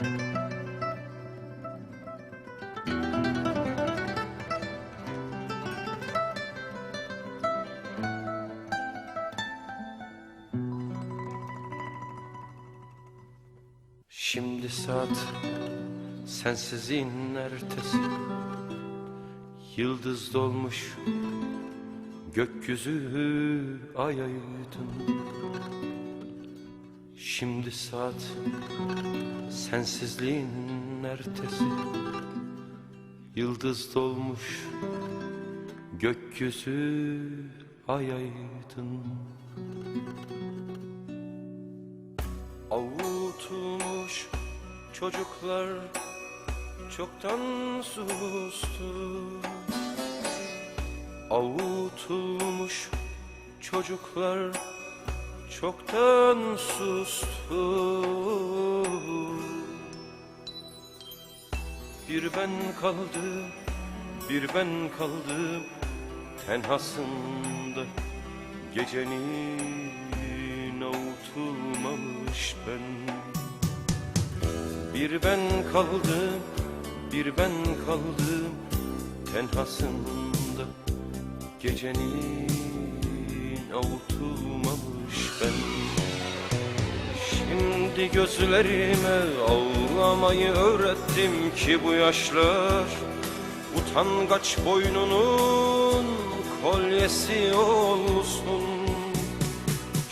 Şimdi saat sensizliğin ertesi. Yıldız dolmuş gökyüzü aya aydın Şimdi saat sensizliğin ertesi. Yıldız dolmuş gökyüzü ay aydın. Avutulmuş çocuklar çoktan sustu. Avutulmuş çocuklar çoktan sustu Bir ben kaldım, bir ben kaldım tenhasında. Gecenin avutulmamış ben. Bir ben kaldım, bir ben kaldım tenhasında. Gecenin avutulmamış ben. Şimdi gözlerime ağlamayı öğrettim ki bu yaşlar Utangaç boynunun kolyesi olsun.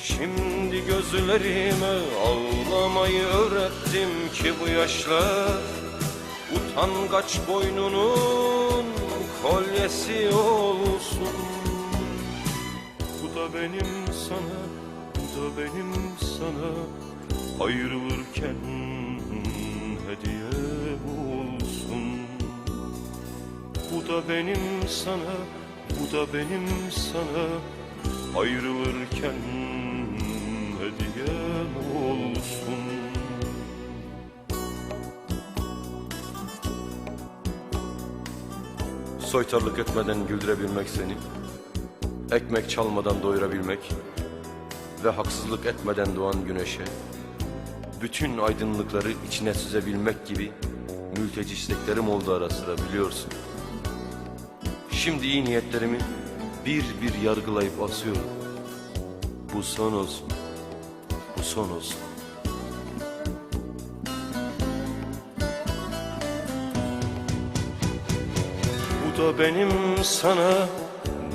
Şimdi gözlerime ağlamayı öğrettim ki bu yaşlar Utangaç boynunun kolyesi olsun da benim sana, bu da benim sana. Ayrılırken hediyem olsun. Bu da benim sana, bu da benim sana. Ayrılırken hediyem olsun. Soytarlık etmeden güldürebilmek seni Ekmek çalmadan doyurabilmek Ve haksızlık etmeden doğan güneşe Bütün aydınlıkları içine süzebilmek gibi Mülteci isteklerim oldu ara sıra biliyorsun. Şimdi iyi niyetlerimi bir bir yargılayıp asıyorum. Bu son olsun Bu son olsun. Bu da benim sana,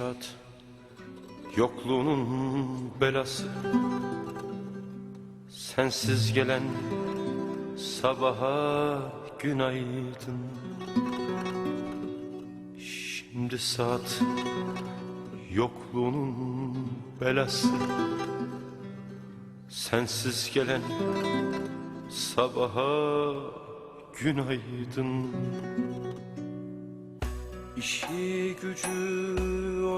saat. Yokluğunun belası. Sensiz gelen sabaha günaydın. Şimdi saat. Yokluğunun belası. Sensiz gelen sabaha günaydın. İşi gücü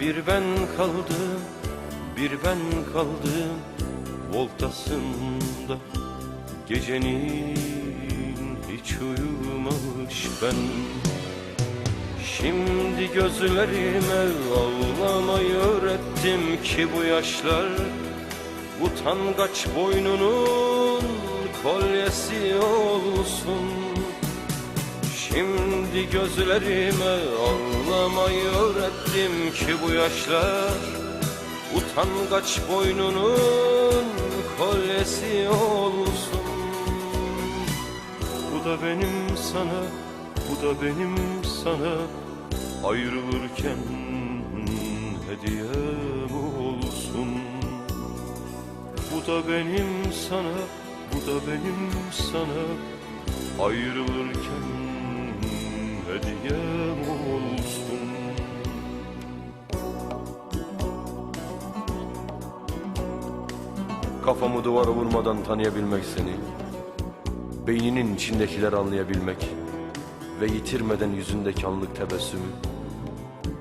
Bir ben kaldım, bir ben kaldım Voltasında. Gecenin hiç uyumamış ben. Şimdi gözlerime ağlamayı öğrettim ki bu yaşlar Utangaç boynunun kolyesi olsun Şimdi gözlerime ağlamayı öğrettim ki bu yaşlar Utangaç boynunun kolyesi olsun. Bu da benim sana, bu da benim sana Ayrılırken hediyem olsun. Bu da benim sana, bu da benim sana Ayrılırken hediyem olsun. Kafamı duvara vurmadan tanıyabilmek seni Beyninin içindekileri anlayabilmek Ve yitirmeden yüzündeki anlık tebessümü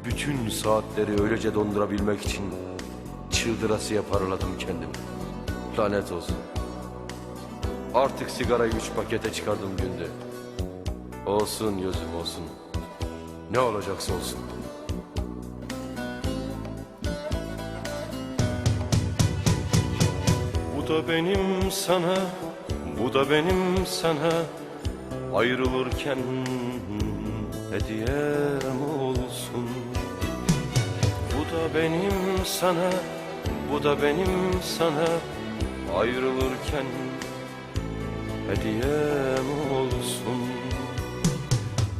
Bütün saatleri öylece dondurabilmek için Çıldırasıya paraladım kendimi. Lanet olsun. Artık sigarayı üç pakete çıkardım günde Olsun gözüm olsun. Ne olacaksa olsun. Bu da benim sana, bu da benim sana. Ayrılırken hediyem olsun. Bu da benim sana, bu da benim sana. Ayrılırken hediyem olsun